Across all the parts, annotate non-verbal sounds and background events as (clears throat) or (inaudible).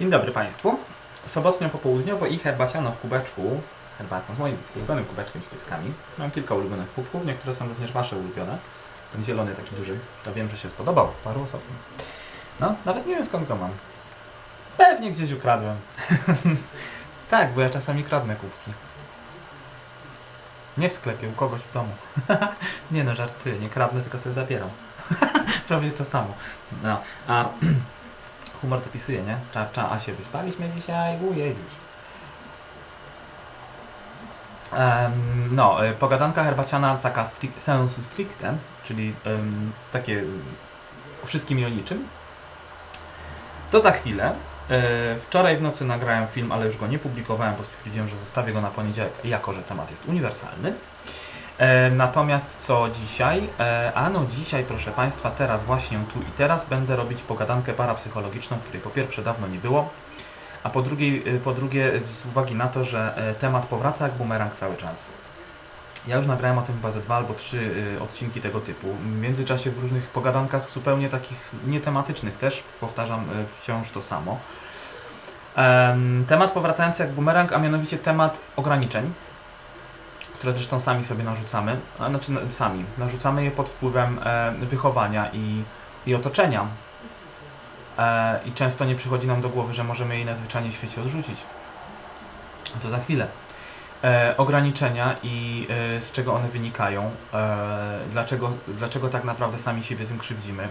Dzień dobry Państwu. Sobotnio popołudniowo i herbaciano w kubeczku. Herbatką z moim ulubionym kubeczkiem z pieskami. Mam kilka ulubionych kubków, niektóre są również Wasze ulubione. Ten zielony taki duży, to wiem, że się spodobał paru osobom. No, nawet nie wiem skąd go mam. Pewnie gdzieś ukradłem. (laughs) tak, bo ja czasami kradnę kubki. Nie w sklepie, u kogoś w domu. (laughs) nie no, żartuję, nie kradnę, tylko sobie zabieram. (laughs) Prawie to samo. No, a (clears throat) humor to pisuje, nie? Cza, cza, a się wyspaliśmy dzisiaj, ujej już. Em, no, y, pogadanka herbaciana taka stri- sensu stricte, czyli em, takie y, o wszystkim i o niczym. To za chwilę. Y, Wczoraj w nocy nagrałem film, ale już go nie publikowałem, bo stwierdziłem, że zostawię go na poniedziałek, jako że temat jest uniwersalny. E, Natomiast co dzisiaj? E, Ano dzisiaj, proszę Państwa, teraz właśnie tu i teraz będę robić pogadankę parapsychologiczną, której po pierwsze dawno nie było, a po drugie, e, po drugie z uwagi na to, że temat powraca jak bumerang cały czas. Ja już nagrałem o tym chyba ze dwa albo trzy odcinki tego typu. W międzyczasie w różnych pogadankach zupełnie takich nietematycznych też powtarzam wciąż to samo. Em, Temat powracający jak bumerang, a mianowicie temat ograniczeń które zresztą sami sobie narzucamy, a znaczy na- sami, narzucamy je pod wpływem e, wychowania i, i otoczenia. E, I często nie przychodzi nam do głowy, że możemy je najzwyczajniej w świecie odrzucić. To za chwilę. E, ograniczenia i e, z czego one wynikają, e, dlaczego, dlaczego tak naprawdę sami siebie tym krzywdzimy.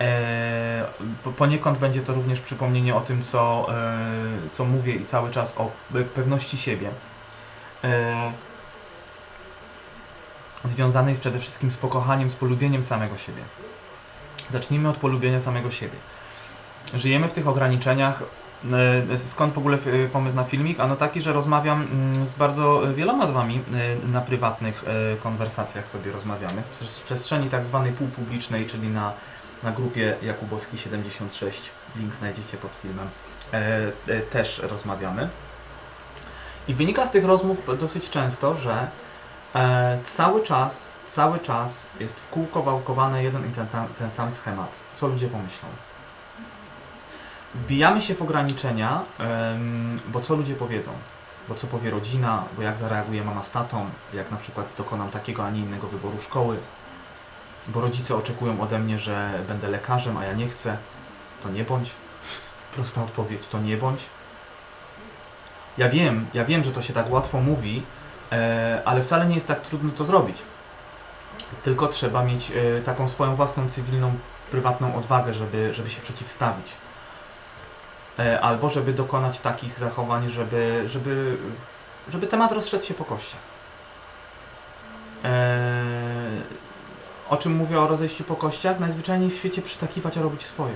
E, po- poniekąd będzie to również przypomnienie o tym, co, e, co mówię i cały czas o pe- pewności siebie e, związanej przede wszystkim z pokochaniem, z polubieniem samego siebie. Zacznijmy od polubienia samego siebie. Żyjemy w tych ograniczeniach. e, Skąd w ogóle e, pomysł na filmik? Ano taki, że rozmawiam mm, z bardzo wieloma z Wami e, na prywatnych e, konwersacjach sobie rozmawiamy. W przes- w przestrzeni tak zwanej półpublicznej, czyli na, na grupie Jakubowski 76. Link znajdziecie pod filmem. E, e, Też rozmawiamy. I wynika z tych rozmów dosyć często, że e, cały czas, cały czas jest w kółko wałkowany jeden i ten, ten, ten sam schemat. Co ludzie pomyślą? Wbijamy się w ograniczenia, bo co ludzie powiedzą? Bo co powie rodzina, bo jak zareaguje mama z tatą, jak na przykład dokonam takiego, a nie innego wyboru szkoły, bo rodzice oczekują ode mnie, że będę lekarzem, a ja nie chcę. To nie bądź. (laughs) Prosta odpowiedź, to nie bądź. Ja wiem, ja wiem, że to się tak łatwo mówi, e, ale wcale nie jest tak trudno to zrobić. Tylko trzeba mieć e, taką swoją własną cywilną, prywatną odwagę, żeby, żeby się przeciwstawić. E, albo żeby dokonać takich zachowań, żeby, żeby, żeby temat rozszedł się po kościach. O czym mówię o rozejściu po kościach? Najzwyczajniej w świecie przytakiwać, a robić swoje.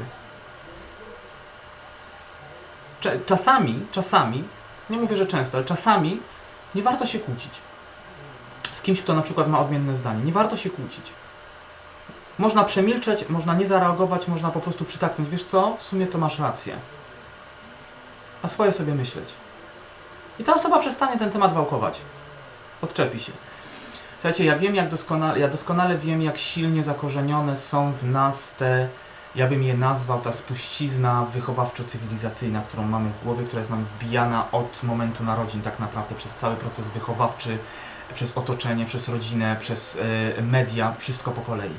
Czasami, czasami nie mówię, że często, ale czasami nie warto się kłócić. Z kimś, kto na przykład ma odmienne zdanie. Nie warto się kłócić. Można przemilczeć, można nie zareagować, można po prostu przytaknąć. Wiesz co? W sumie to masz rację. A swoje sobie myśleć. I ta osoba przestanie ten temat wałkować. Odczepi się. Słuchajcie, ja wiem, jak doskonale, ja doskonale wiem, jak silnie zakorzenione są w nas te ja bym je nazwał ta spuścizna wychowawczo-cywilizacyjna, którą mamy w głowie, która jest nam wbijana od momentu narodzin tak naprawdę przez cały proces wychowawczy, przez otoczenie, przez rodzinę, przez e, media, wszystko po kolei.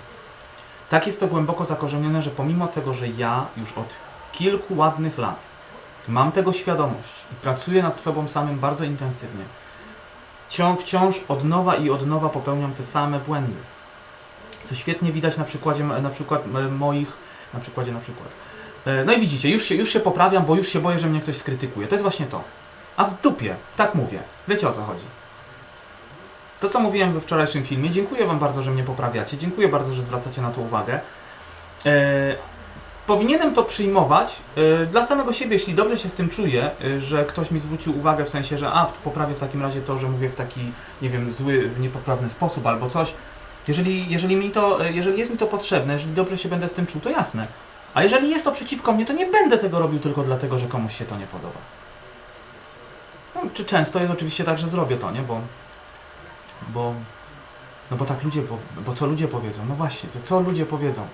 Tak jest to głęboko zakorzenione, że pomimo tego, że ja już od kilku ładnych lat mam tego świadomość i pracuję nad sobą samym bardzo intensywnie, cią- wciąż od nowa i od nowa popełniam te same błędy. Co świetnie widać na przykładzie na przykład moich na przykładzie na przykład. E, No i widzicie, już się, już się poprawiam, bo już się boję, że mnie ktoś skrytykuje. To jest właśnie to. A w dupie, tak mówię. Wiecie o co chodzi. To, co mówiłem we wczorajszym filmie, dziękuję Wam bardzo, że mnie poprawiacie. Dziękuję bardzo, że zwracacie na to uwagę. E, powinienem to przyjmować e, dla samego siebie, jeśli dobrze się z tym czuję, e, że ktoś mi zwrócił uwagę w sensie, że a, poprawię w takim razie to, że mówię w taki, nie wiem, zły, niepoprawny sposób albo coś. Jeżeli, jeżeli, mi to, jeżeli jest mi to potrzebne, jeżeli dobrze się będę z tym czuł, to jasne. A jeżeli jest to przeciwko mnie, to nie będę tego robił tylko dlatego, że komuś się to nie podoba. No, czy często jest oczywiście tak, że zrobię to, nie? Bo, bo, no bo tak ludzie, pow- bo co ludzie powiedzą? No właśnie, to co ludzie powiedzą?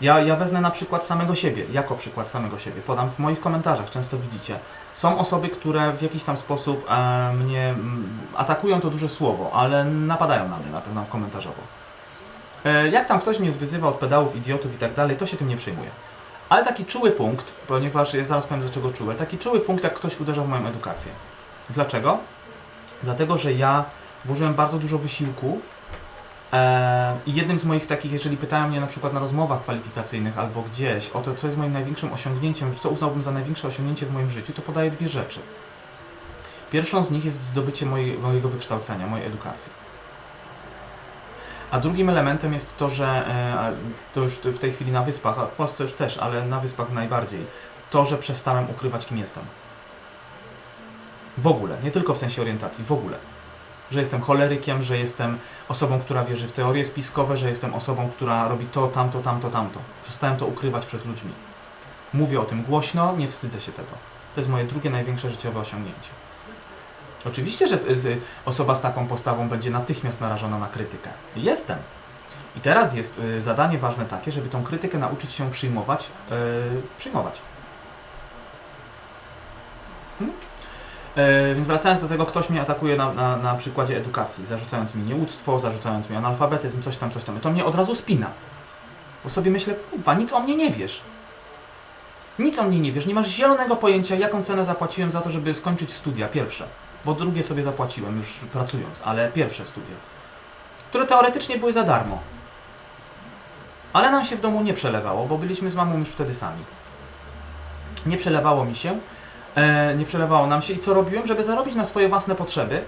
Ja, ja wezmę na przykład samego siebie, jako przykład samego siebie. Podam w moich komentarzach, często widzicie. Są osoby, które w jakiś tam sposób e, mnie mm, atakują to duże słowo, ale napadają na mnie na na komentarzowo. E, jak tam ktoś mnie wyzywa od pedałów, idiotów i tak dalej, to się tym nie przejmuję. Ale taki czuły punkt, ponieważ ja zaraz powiem dlaczego czuły, taki czuły punkt, jak ktoś uderza w moją edukację. Dlaczego? Dlatego, że ja włożyłem bardzo dużo wysiłku i jednym z moich takich, jeżeli pytają mnie na przykład na rozmowach kwalifikacyjnych albo gdzieś o to, co jest moim największym osiągnięciem, co uznałbym za największe osiągnięcie w moim życiu, to podaję dwie rzeczy. Pierwszą z nich jest zdobycie mojego wykształcenia, mojej edukacji. A drugim elementem jest to, że e, to już w tej chwili na wyspach, a w Polsce już też, ale na wyspach najbardziej, to, że przestałem ukrywać, kim jestem. W ogóle, nie tylko w sensie orientacji, w ogóle. Że jestem cholerykiem, że jestem osobą, która wierzy w teorie spiskowe, że jestem osobą, która robi to, tamto, tamto, tamto. Przestałem to ukrywać przed ludźmi. Mówię o tym głośno, nie wstydzę się tego. To jest moje drugie największe życiowe osiągnięcie. Oczywiście, że osoba z taką postawą będzie natychmiast narażona na krytykę. Jestem. I teraz jest y, zadanie ważne takie, żeby tą krytykę nauczyć się przyjmować, y, przyjmować. Hmm? E, Więc wracając do tego, ktoś mnie atakuje na, na, na przykładzie edukacji, zarzucając mi nieuctwo, zarzucając mi analfabetyzm, coś tam, coś tam. I to mnie od razu spina. Bo sobie myślę, kurwa, nic o mnie nie wiesz. Nic o mnie nie wiesz, nie masz zielonego pojęcia, jaką cenę zapłaciłem za to, żeby skończyć studia, pierwsze. Bo drugie sobie zapłaciłem już pracując, ale pierwsze studia. Które teoretycznie były za darmo. Ale nam się w domu nie przelewało, bo byliśmy z mamą już wtedy sami. Nie przelewało mi się, e, nie przelewało nam się i co robiłem, żeby zarobić na swoje własne potrzeby,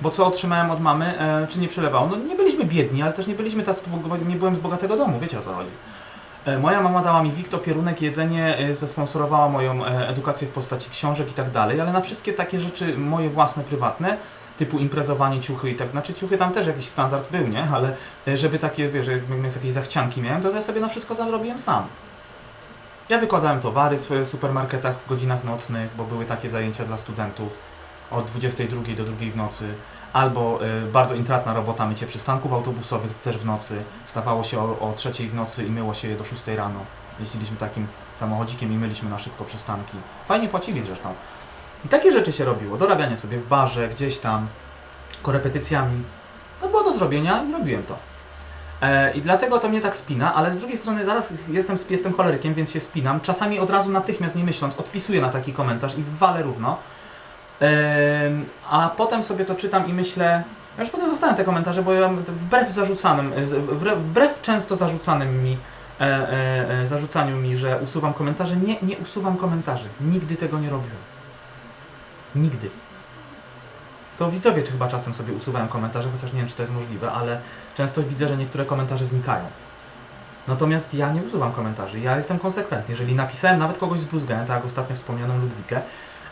bo co otrzymałem od mamy, e, czy nie przelewało? No nie byliśmy biedni, ale też nie byliśmy tacy, nie byłem z bogatego domu, wiecie o co chodzi. E, Moja mama dała mi wik, opierunek, jedzenie, e, zesponsorowała moją e, edukację w postaci książek i tak dalej, ale na wszystkie takie rzeczy moje własne, prywatne, typu imprezowanie, ciuchy i tak, znaczy ciuchy tam też jakiś standard był, nie? Ale e, żeby takie, wiesz, jakieś zachcianki miałem, to ja sobie na wszystko zarobiłem sam. Ja wykładałem towary w e, supermarketach w godzinach nocnych, bo były takie zajęcia dla studentów od 22 do 2 w nocy, albo y, bardzo intratna robota mycie przystanków autobusowych też w nocy. Wstawało się o, o 3 w nocy i myło się je do 6 rano. Jeździliśmy takim samochodzikiem i myliśmy na szybko przystanki. Fajnie płacili zresztą. I takie rzeczy się robiło. Dorabianie sobie w barze, gdzieś tam, korepetycjami. To było do zrobienia i zrobiłem to. E, I dlatego to mnie tak spina, ale z drugiej strony zaraz jestem, jestem cholerykiem, więc się spinam. Czasami od razu natychmiast nie myśląc odpisuję na taki komentarz i walę równo. A potem sobie to czytam i myślę, ja już potem dostałem te komentarze, bo ja wbrew zarzucanym, e, wbrew, często zarzucanym mi, e, zarzucaniu mi, że usuwam komentarze, nie, nie usuwam komentarzy. Nigdy tego nie robiłem. Nigdy. To widzowie czy chyba czasem sobie usuwają komentarze, chociaż nie wiem, czy to jest możliwe, ale często widzę, że niektóre komentarze znikają. Natomiast ja nie usuwam komentarzy, ja jestem konsekwentny. Jeżeli napisałem, nawet kogoś zbluzgałem, tak jak ostatnio wspomnianą Ludwikę,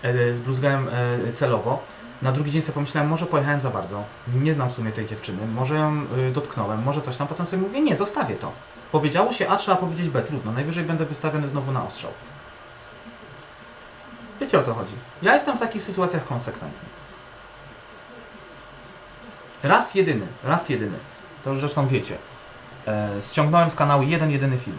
e, zbluzgałem e, celowo, na drugi dzień sobie pomyślałem, może pojechałem za bardzo, nie znam w sumie tej dziewczyny, może ją e, dotknąłem, może coś tam, potem sobie mówię, nie, zostawię to. Powiedziało się A, trzeba powiedzieć B, trudno, najwyżej będę wystawiony znowu na ostrzał. Wiecie o co chodzi? Ja jestem w takich sytuacjach konsekwentny. Raz jedyny, raz jedyny, to już zresztą wiecie, e, ściągnąłem z kanału jeden, jedyny film.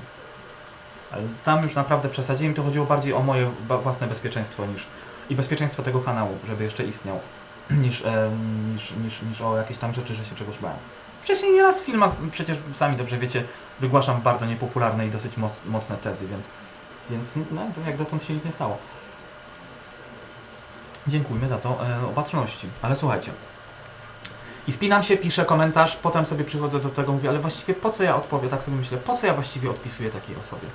Ale tam już naprawdę przesadziłem, to chodziło bardziej o moje własne bezpieczeństwo niż i bezpieczeństwo tego kanału, żeby jeszcze istniał, (clears throat) niż, e, niż, niż, niż o jakieś tam rzeczy, że się czegoś bałem. Wcześniej nieraz w filmach, przecież sami dobrze wiecie, wygłaszam bardzo niepopularne i dosyć moc, mocne tezy, więc, więc no, jak dotąd się nic nie stało. Dziękujmy za to e, opatrzności. Ale słuchajcie. I spinam się, piszę komentarz, potem sobie przychodzę do tego, mówię, ale właściwie po co ja odpowiem? Tak sobie myślę, po co ja właściwie odpisuję takiej osobie?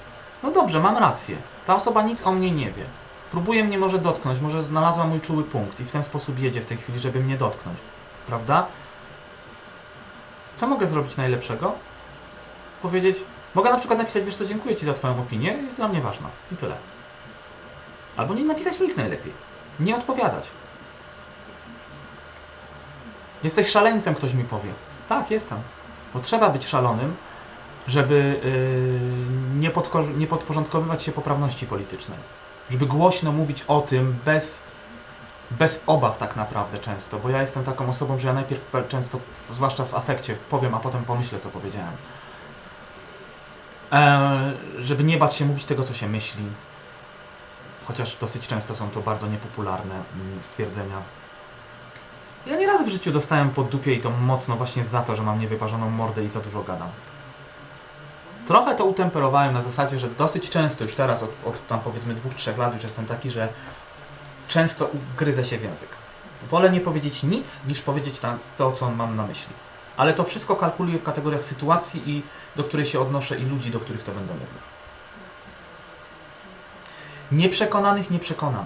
No dobrze, mam rację. Ta osoba nic o mnie nie wie. Próbuje mnie może dotknąć, może znalazła mój czuły punkt i w ten sposób jedzie w tej chwili, żeby mnie dotknąć. Prawda? Co mogę zrobić najlepszego? Powiedzieć, mogę na przykład napisać, wiesz co, dziękuję Ci za Twoją opinię, jest dla mnie ważna. I tyle. Albo nie napisać nic najlepiej. Nie odpowiadać. Jesteś szaleńcem, ktoś mi powie. Tak, jestem. Bo trzeba być szalonym, żeby yy, nie, nie podporządkowywać się poprawności politycznej. Żeby głośno mówić o tym bez, bez obaw tak naprawdę często. Bo ja jestem taką osobą, że ja najpierw często, zwłaszcza w afekcie, powiem, a potem pomyślę, co powiedziałem. E, żeby nie bać się mówić tego, co się myśli. Chociaż dosyć często są to bardzo niepopularne mm, stwierdzenia. Ja nieraz w życiu dostałem po dupie i to mocno właśnie za to, że mam niewyparzoną mordę i za dużo gadam. Trochę to utemperowałem na zasadzie, że dosyć często już teraz, od, od tam powiedzmy dwóch, trzech lat już jestem taki, że często gryzę się w język. Wolę nie powiedzieć nic, niż powiedzieć ta, to, co mam na myśli. Ale to wszystko kalkuluję w kategoriach sytuacji, i do której się odnoszę i ludzi, do których to będę mówił. Nieprzekonanych nie przekonam.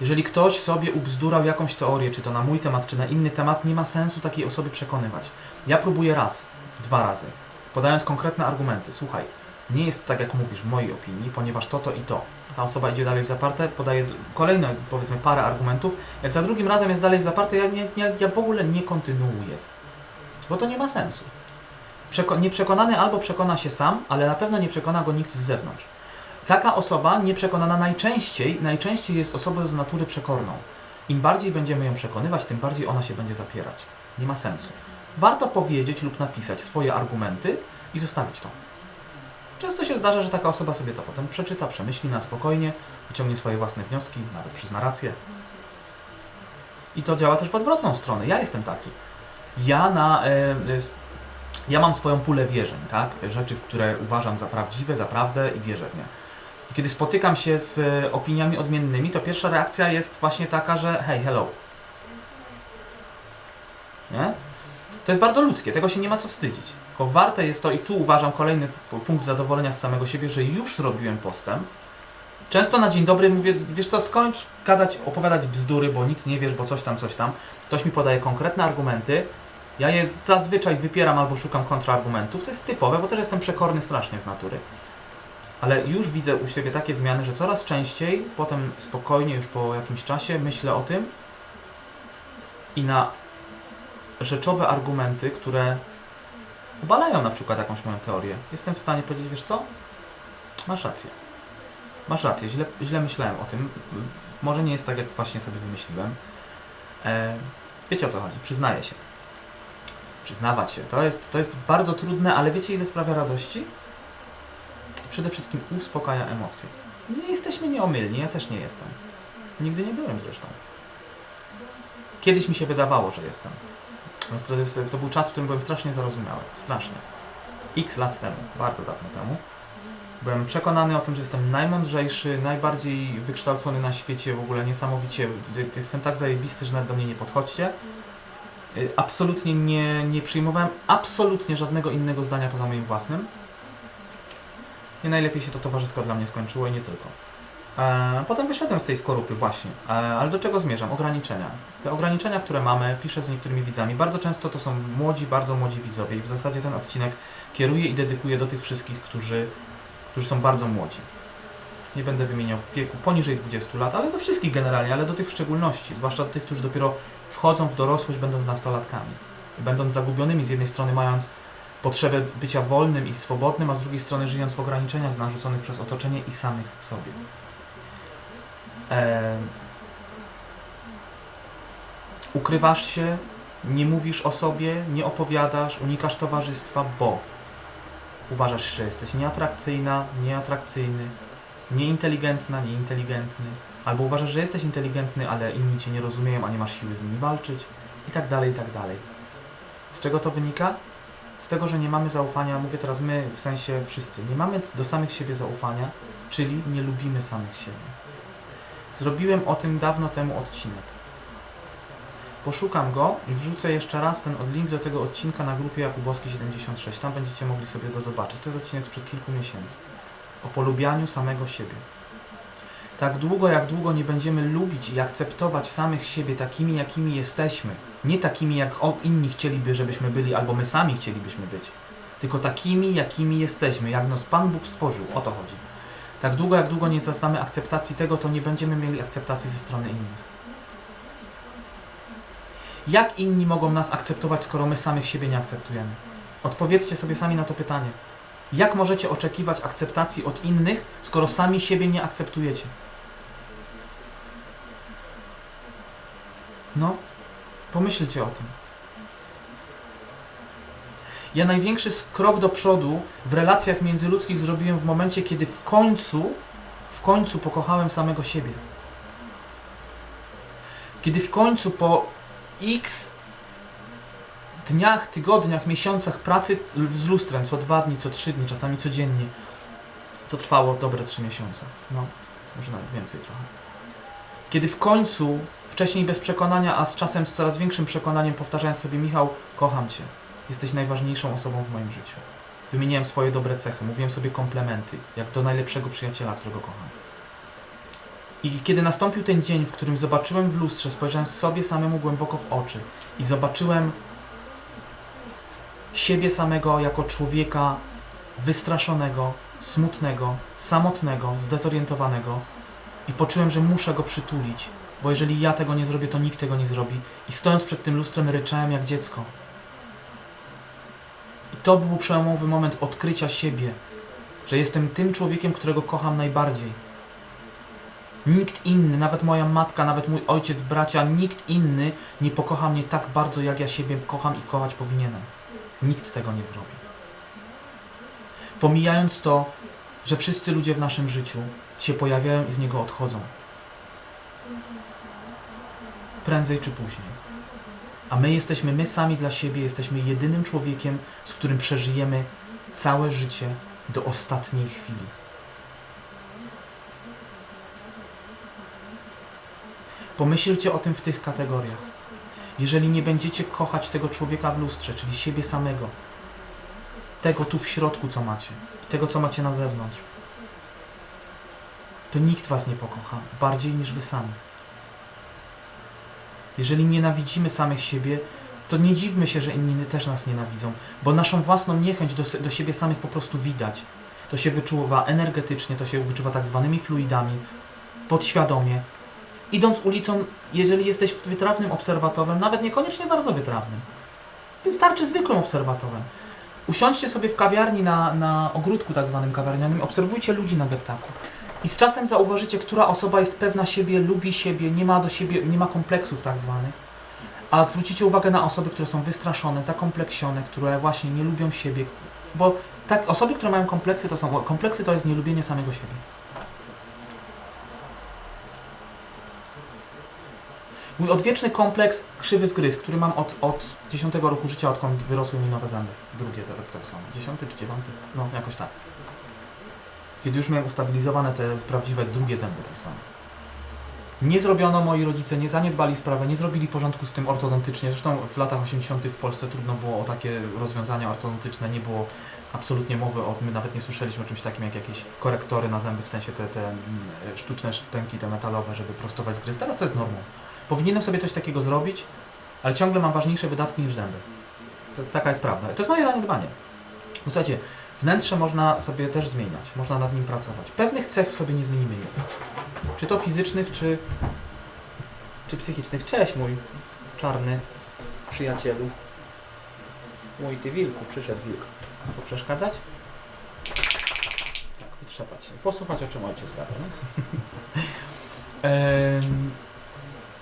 Jeżeli ktoś sobie ubzdurał jakąś teorię, czy to na mój temat, czy na inny temat, nie ma sensu takiej osoby przekonywać. Ja próbuję raz, dwa razy, podając konkretne argumenty. Słuchaj, nie jest tak, jak mówisz w mojej opinii, ponieważ to, to i to. Ta osoba idzie dalej w zaparte, podaje kolejne, powiedzmy, parę argumentów. Jak za drugim razem jest dalej w zaparte, ja, nie, nie, ja w ogóle nie kontynuuję. Bo to nie ma sensu. Przeko- nieprzekonany albo przekona się sam, ale na pewno nie przekona go nikt z zewnątrz. Taka osoba nieprzekonana najczęściej, najczęściej jest osobą z natury przekorną. Im bardziej będziemy ją przekonywać, tym bardziej ona się będzie zapierać. Nie ma sensu. Warto powiedzieć lub napisać swoje argumenty i zostawić to. Często się zdarza, że taka osoba sobie to potem przeczyta, przemyśli na spokojnie, wyciągnie swoje własne wnioski, nawet przyzna rację. I to działa też w odwrotną stronę. Ja jestem taki. Ja na. E, e, ja mam swoją pulę wierzeń, tak? Rzeczy, w które uważam za prawdziwe, za prawdę i wierzę w nie. Kiedy spotykam się z e, opiniami odmiennymi, to pierwsza reakcja jest właśnie taka, że hej, hello. Nie? To jest bardzo ludzkie, tego się nie ma co wstydzić. Tylko warte jest to, i tu uważam kolejny punkt zadowolenia z samego siebie, że już zrobiłem postęp. Często na dzień dobry mówię, wiesz co, skończ gadać, opowiadać bzdury, bo nic nie wiesz, bo coś tam, coś tam. Ktoś mi podaje konkretne argumenty, ja je zazwyczaj wypieram albo szukam kontrargumentów, co jest typowe, bo też jestem przekorny strasznie z natury. Ale już widzę u siebie takie zmiany, że coraz częściej, potem spokojnie, już po jakimś czasie myślę o tym i na rzeczowe argumenty, które obalają na przykład jakąś moją teorię, jestem w stanie powiedzieć, wiesz co? Masz rację. Masz rację, źle, źle myślałem o tym. Może nie jest tak, jak właśnie sobie wymyśliłem. E, wiecie o co chodzi, przyznaję się. Przyznawać się. To jest, to jest bardzo trudne, ale wiecie ile sprawia radości? Przede wszystkim uspokaja emocje. Nie jesteśmy nieomylni, ja też nie jestem. Nigdy nie byłem zresztą. Kiedyś mi się wydawało, że jestem. To był czas, w którym byłem strasznie zarozumiały. Strasznie. X lat temu, bardzo dawno temu. Byłem przekonany o tym, że jestem najmądrzejszy, najbardziej wykształcony na świecie, w ogóle niesamowicie. Jestem tak zajebisty, że nawet do mnie nie podchodźcie. Y, Absolutnie nie, nie przyjmowałem absolutnie żadnego innego zdania poza moim własnym. I najlepiej się to towarzysko dla mnie skończyło i nie tylko. E, potem wyszedłem z tej skorupy właśnie. E, ale do czego zmierzam? Ograniczenia. Te ograniczenia, które mamy, piszę z niektórymi widzami. Bardzo często to są młodzi, bardzo młodzi widzowie i w zasadzie ten odcinek kieruję i dedykuję do tych wszystkich, którzy, którzy są bardzo młodzi. Nie będę wymieniał wieku poniżej 20 lat, ale do wszystkich generalnie, ale do tych w szczególności, zwłaszcza do tych, którzy dopiero wchodzą w dorosłość, będąc nastolatkami. Będąc zagubionymi, z jednej strony mając potrzebę bycia wolnym i swobodnym, a z drugiej strony żyjąc w ograniczeniach narzuconych przez otoczenie i samych sobie. Em, ukrywasz się, nie mówisz o sobie, nie opowiadasz, unikasz towarzystwa, bo uważasz, że jesteś nieatrakcyjna, nieatrakcyjny, nieinteligentna, nieinteligentny, albo uważasz, że jesteś inteligentny, ale inni cię nie rozumieją, a nie masz siły z nimi walczyć, i tak dalej, i tak dalej. Z czego to wynika? Z tego, że nie mamy zaufania, mówię teraz my, w sensie wszyscy, nie mamy do samych siebie zaufania, czyli nie lubimy samych siebie. Zrobiłem o tym dawno temu odcinek. Poszukam go i wrzucę jeszcze raz ten link do tego odcinka na grupie Jakubowski 76. Tam będziecie mogli sobie go zobaczyć. To jest odcinek sprzed kilku miesięcy. O polubianiu samego siebie. Tak długo, jak długo nie będziemy lubić i akceptować samych siebie takimi, jakimi jesteśmy, nie takimi, jak inni chcieliby, żebyśmy byli, albo my sami chcielibyśmy być, tylko takimi, jakimi jesteśmy, jak nas Pan Bóg stworzył. O to chodzi. Tak długo, jak długo nie zaznamy akceptacji tego, to nie będziemy mieli akceptacji ze strony innych. Jak inni mogą nas akceptować, skoro my samych siebie nie akceptujemy? Odpowiedzcie sobie sami na to pytanie. Jak możecie oczekiwać akceptacji od innych, skoro sami siebie nie akceptujecie? No, pomyślcie o tym. Ja największy krok do przodu w relacjach międzyludzkich zrobiłem w momencie, kiedy w końcu, w końcu pokochałem samego siebie. Kiedy w końcu po x dniach, tygodniach, miesiącach pracy z lustrem, co dwa dni, co trzy dni, czasami codziennie, to trwało dobre trzy miesiące. No, może nawet więcej trochę. Kiedy w końcu, wcześniej bez przekonania, a z czasem z coraz większym przekonaniem powtarzając sobie Michał, kocham Cię, jesteś najważniejszą osobą w moim życiu. Wymieniłem swoje dobre cechy, mówiłem sobie komplementy, jak do najlepszego przyjaciela, którego kocham. I kiedy nastąpił ten dzień, w którym zobaczyłem w lustrze, spojrzałem sobie samemu głęboko w oczy i zobaczyłem siebie samego jako człowieka wystraszonego, smutnego, samotnego, zdezorientowanego i poczułem, że muszę go przytulić, bo jeżeli ja tego nie zrobię, to nikt tego nie zrobi. I stojąc przed tym lustrem ryczałem jak dziecko. I to był przełomowy moment odkrycia siebie, że jestem tym człowiekiem, którego kocham najbardziej. Nikt inny, nawet moja matka, nawet mój ojciec, bracia, nikt inny nie pokocha mnie tak bardzo, jak ja siebie kocham i kochać powinienem. Nikt tego nie zrobi. Pomijając to, że wszyscy ludzie w naszym życiu się pojawiają i z niego odchodzą. Prędzej czy później. A my jesteśmy, my sami dla siebie, jesteśmy jedynym człowiekiem, z którym przeżyjemy całe życie do ostatniej chwili. Pomyślcie o tym w tych kategoriach. Jeżeli nie będziecie kochać tego człowieka w lustrze, czyli siebie samego, tego tu w środku, co macie, tego, co macie na zewnątrz, to nikt was nie pokocha bardziej niż wy sami. Jeżeli nienawidzimy samych siebie, to nie dziwmy się, że inni też nas nienawidzą, bo naszą własną niechęć do, do siebie samych po prostu widać. To się wyczuwa energetycznie, to się wyczuwa tak zwanymi fluidami, podświadomie. Idąc ulicą, jeżeli jesteś wytrawnym obserwatorem, nawet niekoniecznie bardzo wytrawnym, wystarczy zwykłym obserwatorem. Usiądźcie sobie w kawiarni na, na ogródku tak zwanym kawiarnianym, obserwujcie ludzi na deptaku. I z czasem zauważycie, która osoba jest pewna siebie, lubi siebie, nie ma do siebie, nie ma kompleksów tak zwanych. A zwrócicie uwagę na osoby, które są wystraszone, zakompleksione, które właśnie nie lubią siebie. Bo tak, osoby, które mają kompleksy, to są kompleksy to jest nielubienie samego siebie. Mój odwieczny kompleks krzywy zgryz, który mam od, od 10 roku życia, odkąd wyrosły mi nowe zęby. Drugie tak zwane. 10 czy 9? No, jakoś tak. Kiedy już miałem ustabilizowane te prawdziwe drugie zęby tak zwane. Nie zrobiono, moi rodzice nie zaniedbali sprawę, nie zrobili porządku z tym ortodontycznie. Zresztą w latach 80. w Polsce trudno było o takie rozwiązania ortodontyczne, nie było absolutnie mowy o, my nawet nie słyszeliśmy o czymś takim jak jakieś korektory na zęby, w sensie te, te mm, sztuczne szczęki, te metalowe, żeby prostować zgryz. Teraz to jest normą. Powinienem sobie coś takiego zrobić, ale ciągle mam ważniejsze wydatki niż zęby. To, taka jest prawda. To jest moje zaniedbanie. Bo słuchajcie, wnętrze można sobie też zmieniać, można nad nim pracować. Pewnych cech sobie nie zmienimy. Czy to fizycznych, czy, czy psychicznych. Cześć mój czarny przyjacielu. Mój ty wilku, przyszedł wilk. Poprzeszkadzać? Tak, wytrzepać się. Posłuchać o czym ojciec gada, (laughs)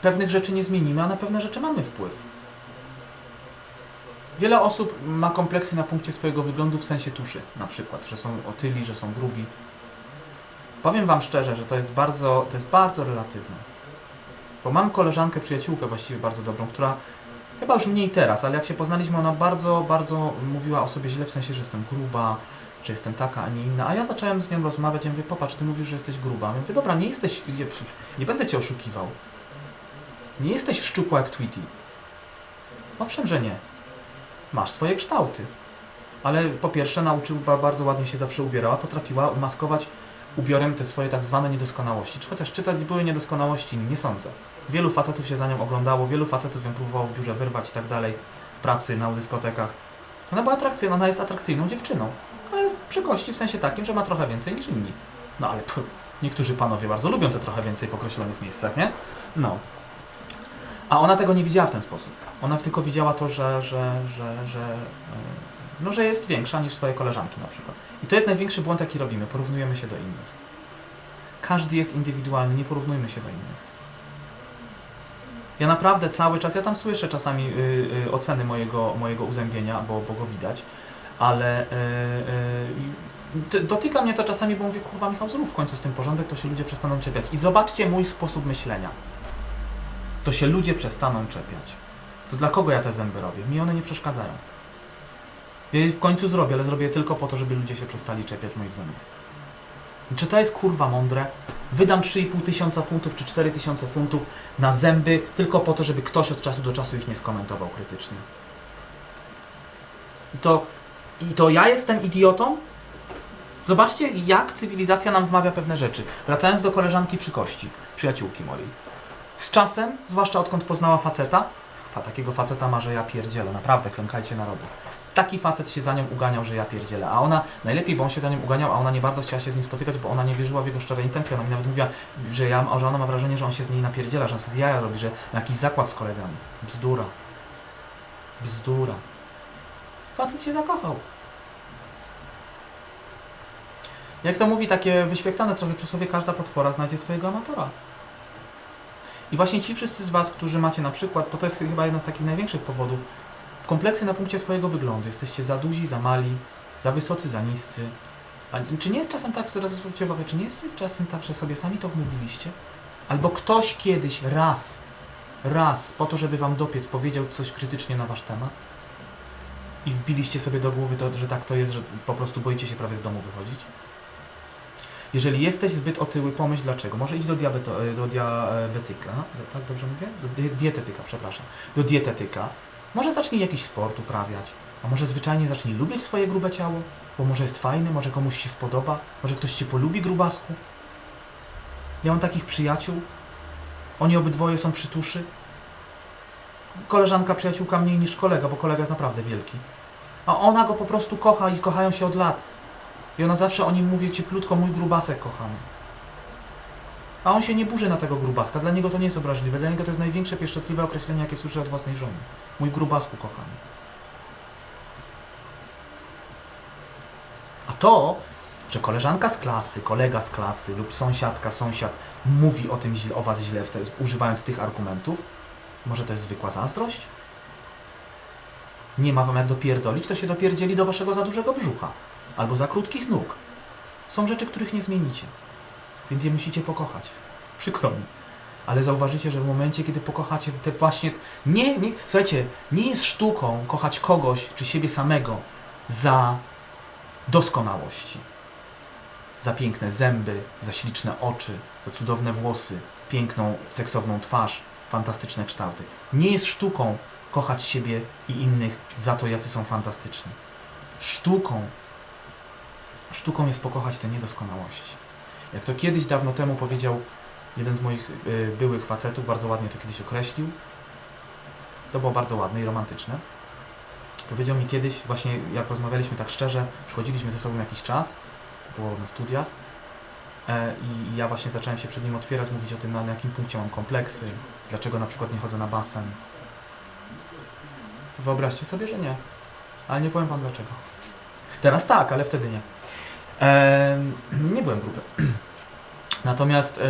pewnych rzeczy nie zmienimy, a na pewne rzeczy mamy wpływ. Wiele osób ma kompleksy na punkcie swojego wyglądu w sensie tuszy, na przykład, że są otyli, że są grubi. Powiem Wam szczerze, że to jest bardzo, to jest bardzo relatywne. Bo mam koleżankę, przyjaciółkę właściwie bardzo dobrą, która chyba już mniej teraz, ale jak się poznaliśmy, ona bardzo, bardzo mówiła o sobie źle, w sensie, że jestem gruba, że jestem taka, a nie inna. A ja zacząłem z nią rozmawiać, ja mówię, popatrz, ty mówisz, że jesteś gruba. Mówię, dobra, nie jesteś, nie, nie będę cię oszukiwał. Nie jesteś szczupła jak Tweety. Owszem, że nie. Masz swoje kształty. Ale po pierwsze nauczyła, bardzo ładnie się zawsze ubierała, potrafiła umaskować ubiorem te swoje tak zwane niedoskonałości. Czy chociaż czytać były niedoskonałości? Nie sądzę. Wielu facetów się za nią oglądało, wielu facetów ją próbowało w biurze wyrwać i tak dalej, w pracy, na dyskotekach. Ona była atrakcyjna, ona jest atrakcyjną dziewczyną. Ona jest przy kości w sensie takim, że ma trochę więcej niż inni. No ale (laughs) niektórzy panowie bardzo lubią te trochę więcej w określonych miejscach, nie? No. A ona tego nie widziała w ten sposób. Ona tylko widziała to, że, że, że, że, e, no, że jest większa niż swoje koleżanki na przykład. I to jest największy błąd, jaki robimy. Porównujemy się do innych. Każdy jest indywidualny, nie porównujmy się do innych. Ja naprawdę cały czas, ja tam słyszę czasami y, y, oceny mojego, mojego uzębienia, bo, bo go widać, ale y, ty- dotyka mnie to czasami, bo mówię, kurwa Michał, zrób w końcu z tym porządek, to się ludzie przestaną czepiać. I zobaczcie mój sposób myślenia. To się ludzie przestaną czepiać. To dla kogo ja te zęby robię? Mi one nie przeszkadzają. Ja je w końcu zrobię, ale zrobię je tylko po to, żeby ludzie się przestali czepiać moich zębów. Czy to jest kurwa mądre? Wydam 3,5 tysiąca funtów czy 4 tysiące funtów na zęby tylko po to, żeby ktoś od czasu do czasu ich nie skomentował krytycznie. I to, I to ja jestem idiotą? Zobaczcie, jak cywilizacja nam wmawia pewne rzeczy. Wracając do koleżanki przy kości, przyjaciółki mojej. Z czasem, zwłaszcza odkąd poznała faceta, fa, takiego faceta ma, że ja pierdzielę, naprawdę, klękajcie narodu. Taki facet się za nią uganiał, że ja pierdzielę, a ona, najlepiej, bo on się za nią uganiał, a ona nie bardzo chciała się z nim spotykać, bo ona nie wierzyła w jego szczere intencje. Ona mi nawet mówiła, że, ja, że ona ma wrażenie, że on się z niej napierdziela, że on sobie z jaja robi, że ma jakiś zakład z kolegami. Bzdura. Bzdura. Facet się zakochał. Jak to mówi takie wyświechtane trochę przysłowie, każda potwora znajdzie swojego amatora. I właśnie ci wszyscy z Was, którzy macie na przykład, bo to jest chyba jeden z takich największych powodów, kompleksy na punkcie swojego wyglądu. Jesteście za duzi, za mali, za wysocy, za niscy. A czy nie jest czasem tak, zaraz zwróćcie uwagę, czy nie jest czasem tak, że sobie sami to wmówiliście? Albo ktoś kiedyś, raz, raz, po to, żeby Wam dopiec, powiedział coś krytycznie na Wasz temat? I wbiliście sobie do głowy to, że tak to jest, że po prostu boicie się prawie z domu wychodzić? Jeżeli jesteś zbyt otyły, pomyśl dlaczego. Może idź do, diabeto, do diabetyka, tak dobrze mówię? Do di- dietetyka, przepraszam. Do dietetyka. Może zacznij jakiś sport uprawiać, a może zwyczajnie zacznij lubić swoje grube ciało, bo może jest fajny, może komuś się spodoba, może ktoś Cię polubi grubasku. Ja mam takich przyjaciół, oni obydwoje są przytuszy. Koleżanka, przyjaciółka mniej niż kolega, bo kolega jest naprawdę wielki. A ona go po prostu kocha i kochają się od lat. I ona zawsze o nim mówi cieplutko, mój grubasek kochany. A on się nie burzy na tego grubaska, dla niego to nie jest obraźliwe, dla niego to jest największe pieszczotliwe określenie, jakie słyszy od własnej żony. Mój grubasku kochany. A to, że koleżanka z klasy, kolega z klasy lub sąsiadka, sąsiad mówi o tym o was źle, używając tych argumentów, może to jest zwykła zazdrość? Nie ma wam jak dopierdolić, to się dopierdzieli do waszego za dużego brzucha albo za krótkich nóg. Są rzeczy, których nie zmienicie, więc je musicie pokochać. Przykro mi. Ale zauważycie, że w momencie, kiedy pokochacie te właśnie. Nie, nie, słuchajcie, nie jest sztuką kochać kogoś czy siebie samego za doskonałości. Za piękne zęby, za śliczne oczy, za cudowne włosy, piękną, seksowną twarz, fantastyczne kształty. Nie jest sztuką kochać siebie i innych za to, jacy są fantastyczni. Sztuką Sztuką jest pokochać te niedoskonałości. Jak to kiedyś dawno temu powiedział jeden z moich y, byłych facetów, bardzo ładnie to kiedyś określił. To było bardzo ładne i romantyczne. Powiedział mi kiedyś, właśnie jak rozmawialiśmy tak szczerze, przychodziliśmy ze sobą jakiś czas, to było na studiach, e, i ja właśnie zacząłem się przed nim otwierać, mówić o tym, na jakim punkcie mam kompleksy, dlaczego na przykład nie chodzę na basen. Wyobraźcie sobie, że nie. Ale nie powiem wam dlaczego. Teraz tak, ale wtedy nie. (clears throat) Nie byłem gruby. (clears throat) Natomiast e,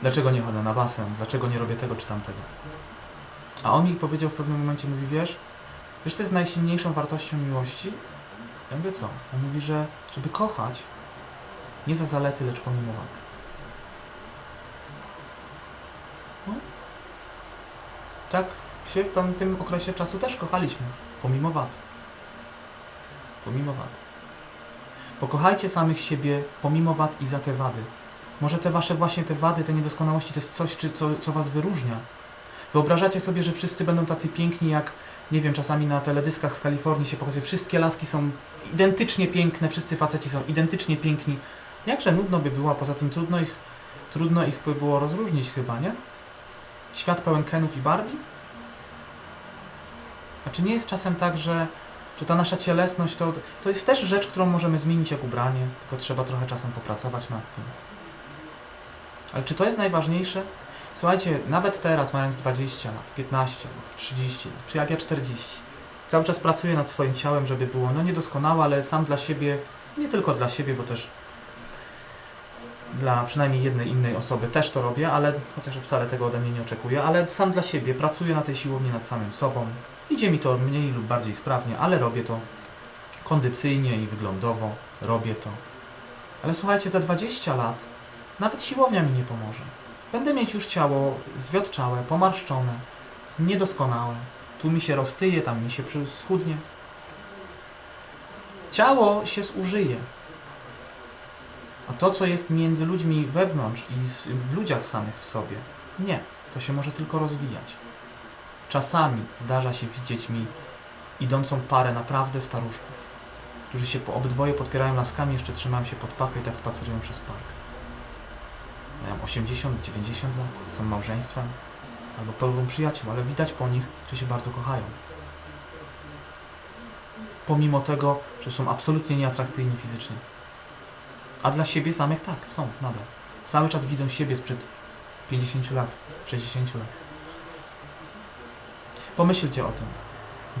dlaczego nie chodzę na basen? Dlaczego nie robię tego czy tamtego? A on mi powiedział w pewnym momencie, mówi, wiesz, wiesz co jest najsilniejszą wartością miłości? Ja mówię, co? On mówi, że żeby kochać, nie za zalety, lecz pomimo wad. No. Tak się w pewnym okresie czasu też kochaliśmy, pomimo wad. Pomimo wad. Pokochajcie samych siebie pomimo wad i za te wady. Może te wasze właśnie te wady, te niedoskonałości to jest coś, czy, co, co was wyróżnia. Wyobrażacie sobie, że wszyscy będą tacy piękni jak, nie wiem, czasami na teledyskach z Kalifornii się pokazuje, wszystkie laski są identycznie piękne, wszyscy faceci są identycznie piękni. Jakże nudno by było, poza tym trudno ich, trudno ich by było rozróżnić chyba, nie? Świat pełen Kenów i Barbie? A czy nie jest czasem tak, że że ta nasza cielesność to, to jest też rzecz, którą możemy zmienić jak ubranie, tylko trzeba trochę czasem popracować nad tym. Ale czy to jest najważniejsze? Słuchajcie, nawet teraz, mając 20 lat, 15 lat, 30 lat, czy jak ja 40, cały czas pracuję nad swoim ciałem, żeby było no niedoskonałe, ale sam dla siebie, nie tylko dla siebie, bo też dla przynajmniej jednej innej osoby też to robię, ale chociaż wcale tego ode mnie nie oczekuję, ale sam dla siebie pracuję na tej siłowni nad samym sobą. Idzie mi to mniej lub bardziej sprawnie, ale robię to kondycyjnie i wyglądowo. Robię to. Ale słuchajcie, za 20 lat nawet siłownia mi nie pomoże. Będę mieć już ciało zwiotczałe, pomarszczone, niedoskonałe. Tu mi się roztyje, tam mi się schudnie. Ciało się zużyje. A to, co jest między ludźmi wewnątrz i w ludziach samych w sobie, nie. To się może tylko rozwijać. Czasami zdarza się widzieć mi idącą parę naprawdę staruszków, którzy się po obydwoje podpierają laskami, jeszcze trzymają się pod pachę i tak spacerują przez park. Mają 80-90 lat, są małżeństwem albo pełną przyjaciół, ale widać po nich, że się bardzo kochają. Pomimo tego, że są absolutnie nieatrakcyjni fizycznie. A dla siebie samych tak, są nadal. Cały czas widzą siebie sprzed 50 lat, 60 lat. Pomyślcie o tym,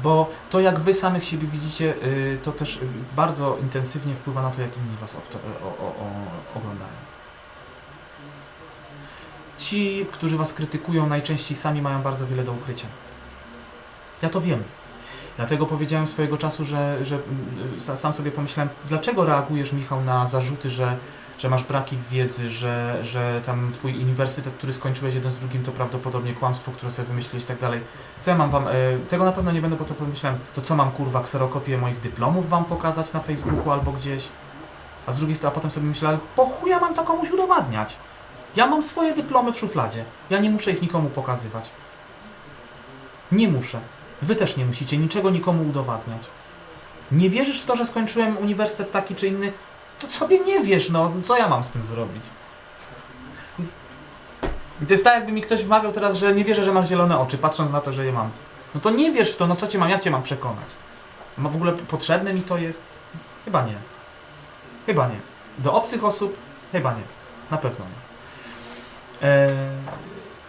bo to jak wy samych siebie widzicie, y, to też y, bardzo intensywnie wpływa na to, jak inni was oglądają. Ci, którzy was krytykują, najczęściej sami mają bardzo wiele do ukrycia. Ja to wiem. Dlatego powiedziałem swojego czasu, że, że y, sa- sam sobie pomyślałem, dlaczego reagujesz, Michał, na zarzuty, że, że masz braki wiedzy, że, że tam twój uniwersytet, który skończyłeś jeden z drugim, to prawdopodobnie kłamstwo, które sobie wymyśliłeś i tak dalej. Co ja mam wam, y, tego na pewno nie będę, bo to pomyślałem, to co mam kurwa, kserokopię moich dyplomów wam pokazać na Facebooku albo gdzieś? A z drugiej strony, a potem sobie myślałem, po chuj ja mam to komuś udowadniać? Ja mam swoje dyplomy w szufladzie. Ja nie muszę ich nikomu pokazywać. Nie muszę. Wy też nie musicie niczego nikomu udowadniać. Nie wierzysz w to, że skończyłem uniwersytet taki czy inny? To sobie nie wiesz, no. Co ja mam z tym zrobić? I To jest tak, jakby mi ktoś wmawiał teraz, że nie wierzę, że masz zielone oczy, patrząc na to, że je mam. No to nie wiesz w to, no co cię mam, jak cię mam przekonać? Ma w ogóle potrzebne mi to jest? Chyba nie. Chyba nie. Do obcych osób? Chyba nie. Na pewno nie. E,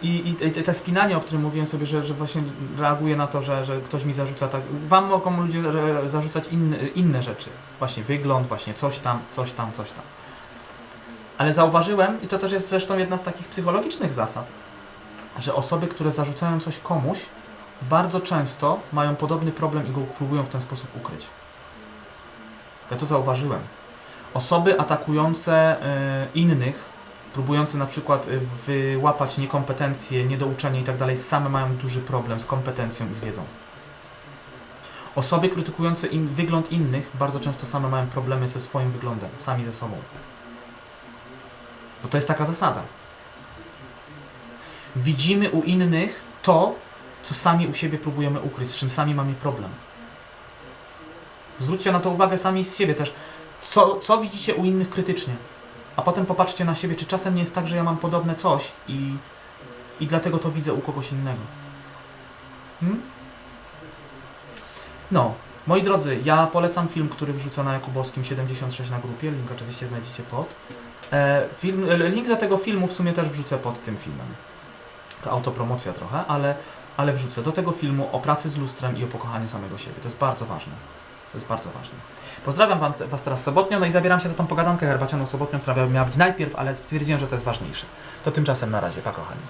I, i, I te spinanie, o którym mówiłem sobie, że, że właśnie reaguję na to, że, że ktoś mi zarzuca tak. Wam mogą ludzie e, zarzucać inne, inne rzeczy. Właśnie wygląd, właśnie coś tam, coś tam, coś tam. Ale zauważyłem, i to też jest zresztą jedna z takich psychologicznych zasad, że osoby, które zarzucają coś komuś, bardzo często mają podobny problem i go próbują w ten sposób ukryć. Ja to zauważyłem. Osoby atakujące e, innych, próbujące na przykład y, wyłapać niekompetencje, niedouczenie i tak same mają duży problem z kompetencją i z wiedzą. Osoby krytykujące in, wygląd innych bardzo często same mają problemy ze swoim wyglądem, sami ze sobą. Bo to jest taka zasada. Widzimy u innych to, co sami u siebie próbujemy ukryć, z czym sami mamy problem. Zwróćcie na to uwagę sami z siebie też. Co, co widzicie u innych krytycznie? A potem popatrzcie na siebie, czy czasem nie jest tak, że ja mam podobne coś i, i dlatego to widzę u kogoś innego. Hmm? No, moi drodzy, ja polecam film, który wrzucę na Jakubowskim 76 na grupie. Link oczywiście znajdziecie pod. E, film, e, link do tego filmu w sumie też wrzucę pod tym filmem. Autopromocja trochę, ale, ale wrzucę do tego filmu o pracy z lustrem i o pokochaniu samego siebie. To jest bardzo ważne. To jest bardzo ważne. Pozdrawiam wam, Was teraz sobotnio, no i zabieram się za tą pogadankę herbacianą sobotnią, która miała być najpierw, ale stwierdziłem, że to jest ważniejsze. To tymczasem na razie, pa kochani.